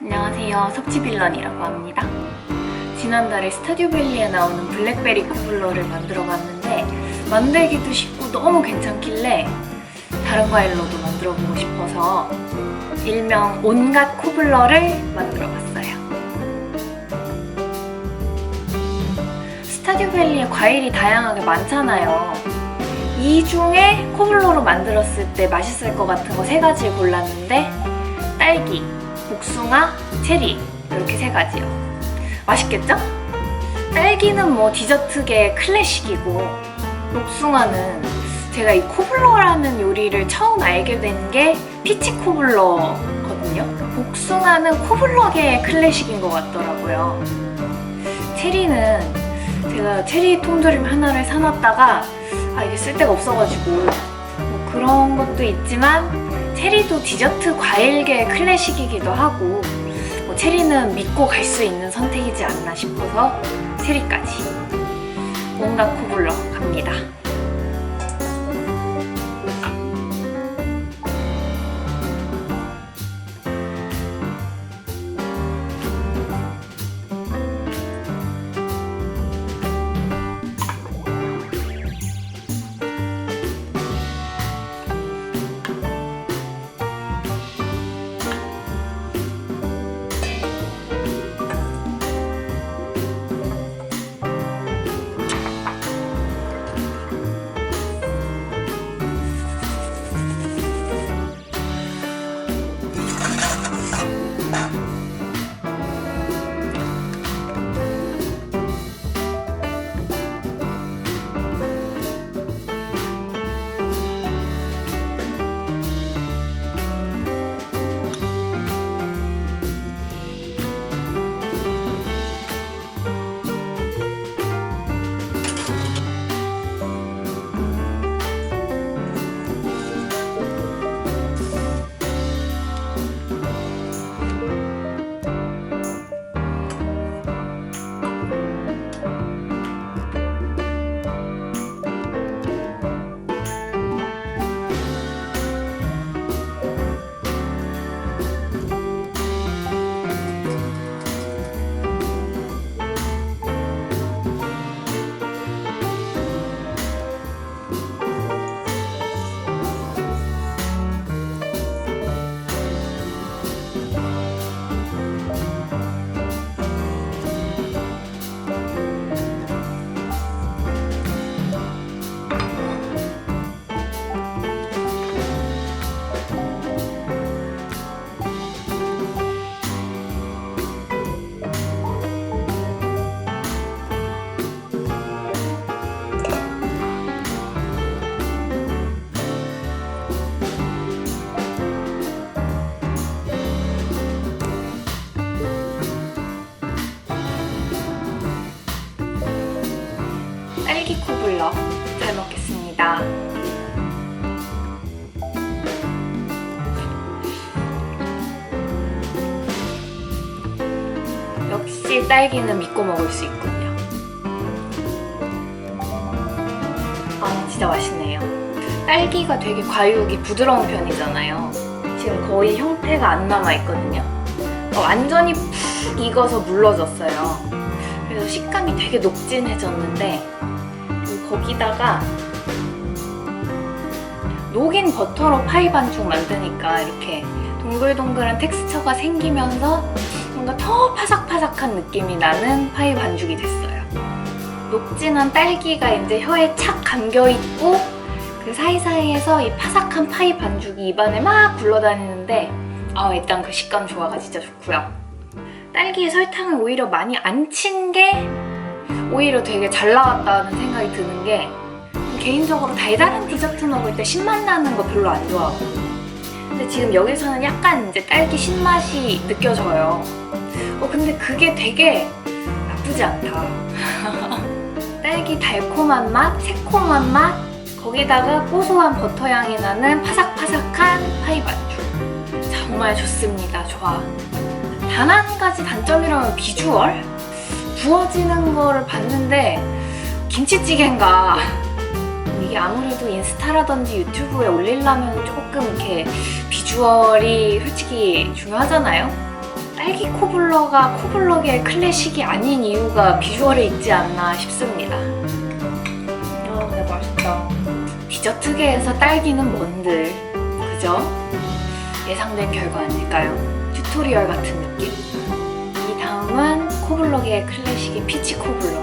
안녕하세요. 섭취빌런이라고 합니다. 지난달에 스타듀밸리에 나오는 블랙베리 코블러를 만들어 봤는데 만들기도 쉽고 너무 괜찮길래 다른 과일로도 만들어 보고 싶어서 일명 온갖 코블러를 만들어 봤어요. 스타듀밸리에 과일이 다양하게 많잖아요. 이 중에 코블러로 만들었을 때 맛있을 것 같은 거 세 가지를 골랐는데 딸기, 복숭아, 체리 이렇게 세 가지요. 맛있겠죠? 딸기는 뭐 디저트계 클래식이고 복숭아는 제가 이 코블러라는 요리를 처음 알게 된 게 피치 코블러거든요. 복숭아는 코블러계의 클래식인 것 같더라고요. 체리는 제가 체리 통조림 하나를 사놨다가 아 이게 쓸데가 없어가지고 뭐 그런 것도 있지만 체리도 디저트 과일계 클래식이기도 하고 뭐 체리는 믿고 갈 수 있는 선택이지 않나 싶어서 체리까지 온갖 코블러 갑니다. 코블러 잘 먹겠습니다. 역시 딸기는 믿고 먹을 수 있군요. 아, 진짜 맛있네요. 딸기가 되게 과육이 부드러운 편이잖아요. 지금 거의 형태가 안 남아있거든요. 어, 완전히 푹 익어서 물러졌어요. 그래서 식감이 되게 녹진해졌는데 거기다가 녹인 버터로 파이 반죽 만드니까 이렇게 동글동글한 텍스처가 생기면서 뭔가 더 파삭파삭한 느낌이 나는 파이 반죽이 됐어요. 녹진한 딸기가 이제 혀에 착 감겨 있고 그 사이사이에서 이 파삭한 파이 반죽이 입안에 막 굴러다니는데 아 일단 그 식감 조화가 진짜 좋고요. 딸기에 설탕을 오히려 많이 안 친 게 오히려 되게 잘 나왔다는 생각이 드는 게 개인적으로 달달한 디저트 먹을 때 신맛 나는 거 별로 안 좋아하고 근데 지금 여기서는 약간 이제 딸기 신맛이 느껴져요. 어 근데 그게 되게 나쁘지 않다. 딸기 달콤한 맛, 새콤한 맛, 거기다가 고소한 버터 향이 나는 파삭파삭한 파이 반죽. 정말 좋습니다. 좋아. 단 한 가지 단점이라면 비주얼? 부어지는 거를 봤는데 김치찌개인가 이게 아무래도 인스타라든지 유튜브에 올리려면 조금 이렇게 비주얼이 솔직히 중요하잖아요 딸기 코블러가 코블러계의 클래식이 아닌 이유가 비주얼에 있지 않나 싶습니다. 아, 근데 맛있다. 디저트계에서 딸기는 뭔들, 그죠? 예상된 결과 아닐까요? 튜토리얼 같은 느낌. 이 다음은 코블러계의 클래식인 피치 코블러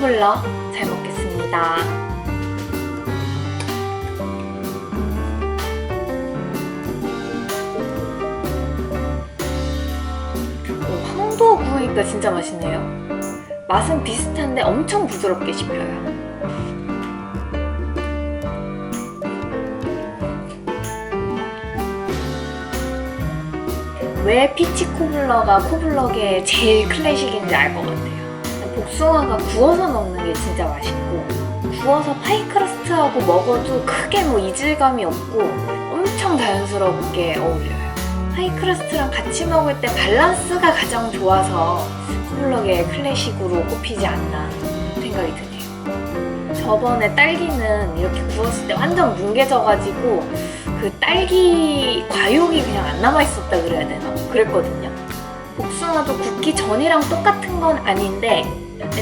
코블러 잘 먹겠습니다. 오, 황도 구우니까 진짜 맛있네요. 맛은 비슷한데 엄청 부드럽게 씹혀요. 왜 피치 코블러가 코블러계 제일 클래식인지 알 것 같아요. 복숭아가 구워서 먹는 게 진짜 맛있고 구워서 파이크러스트하고 먹어도 크게 뭐 이질감이 없고 엄청 자연스럽게 어울려요. 파이크러스트랑 같이 먹을 때 밸런스가 가장 좋아서 코블럭의 클래식으로 꼽히지 않나 생각이 드네요. 저번에 딸기는 이렇게 구웠을 때 완전 뭉개져가지고 그 딸기 과육이 그냥 안 남아있었다 그래야 되나? 그랬거든요. 복숭아도 굽기 전이랑 똑같은 건 아닌데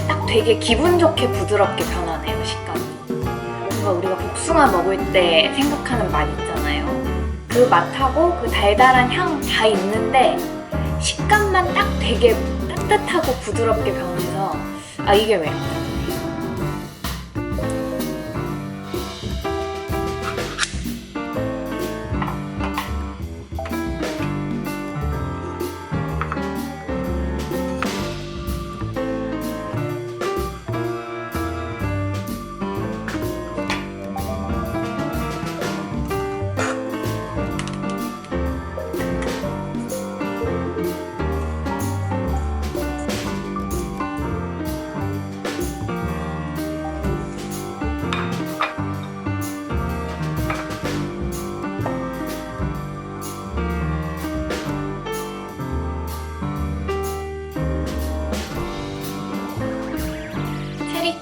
딱 되게 기분 좋게 부드럽게 변하네요 식감이. 뭔가 우리가 복숭아 먹을 때 생각하는 맛 있잖아요. 그 맛하고 그 달달한 향 다 있는데 식감만 딱 되게 따뜻하고 부드럽게 변해서 아 이게 매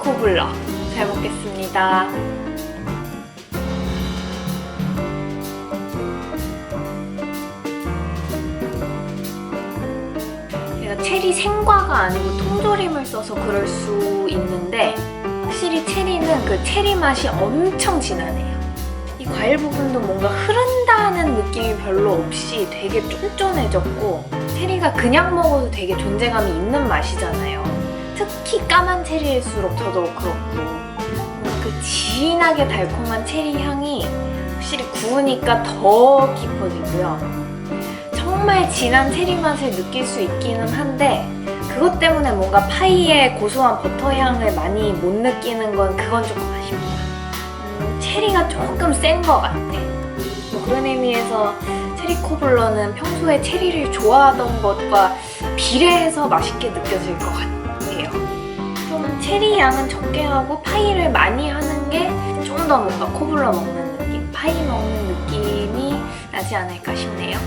코블러 잘 먹겠습니다. 제가 체리 생과가 아니고 통조림을 써서 그럴 수 있는데 확실히 체리는 그 체리 맛이 엄청 진하네요. 이 과일 부분도 뭔가 흐른다는 느낌이 별로 없이 되게 쫀쫀해졌고 체리가 그냥 먹어도 되게 존재감이 있는 맛이잖아요. 특히 까만 체리일수록 더더욱 그렇고 그 진하게 달콤한 체리 향이 확실히 구우니까 더 깊어지고요. 정말 진한 체리 맛을 느낄 수 있기는 한데 그것 때문에 뭔가 파이의 고소한 버터 향을 많이 못 느끼는 건 그건 조금 아쉽다. 음, 체리가 조금 센 것 같아. 뭐 그런 의미에서 체리 코블러는 평소에 체리를 좋아하던 것과 비례해서 맛있게 느껴질 것 같아요. 좀 체리 양은 적게 하고 파이를 많이 하는 게 좀 더 뭔가 코블러 먹는 느낌, 파이 먹는 느낌이 나지 않을까 싶네요.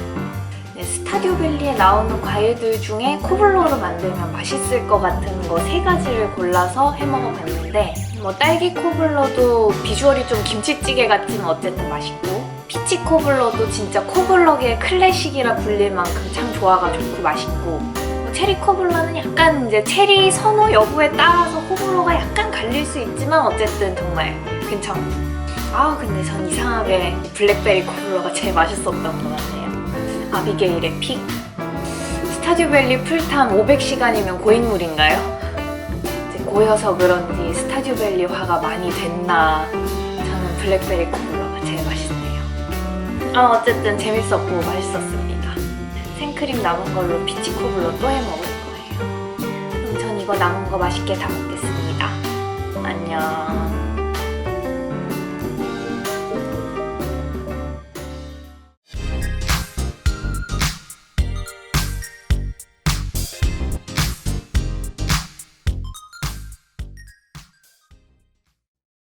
네, 스타듀밸리에 나오는 과일들 중에 코블러로 만들면 맛있을 것 같은 거 세 가지를 골라서 해 먹어봤는데 뭐 딸기 코블러도 비주얼이 좀 김치찌개 같지만 어쨌든 맛있고 피치 코블러도 진짜 코블러계의 클래식이라 불릴 만큼 참 조화가 좋고 맛있고 뭐 체리 코블러는 약간 이제 체리 선호 여부에 따라서 코블러가 약간 갈릴 수 있지만 어쨌든 정말 괜찮고 아 근데 전 이상하게 블랙베리 코블러가 제일 맛있었던 것 같네요 아비게일의 픽. 스타듀밸리 풀탐 500시간이면 고인물인가요? 이제 고여서 그런지 스타듀밸리화가 많이 됐나. 저는 블랙베리 콩블러가 제일 맛있네요. 아, 어쨌든 재밌었고 맛있었습 생크림 남은 걸로 피치코블러 또해 먹을 거예요. 그럼 전 이거 남은 거 맛있게 다 먹겠습니다. 안녕.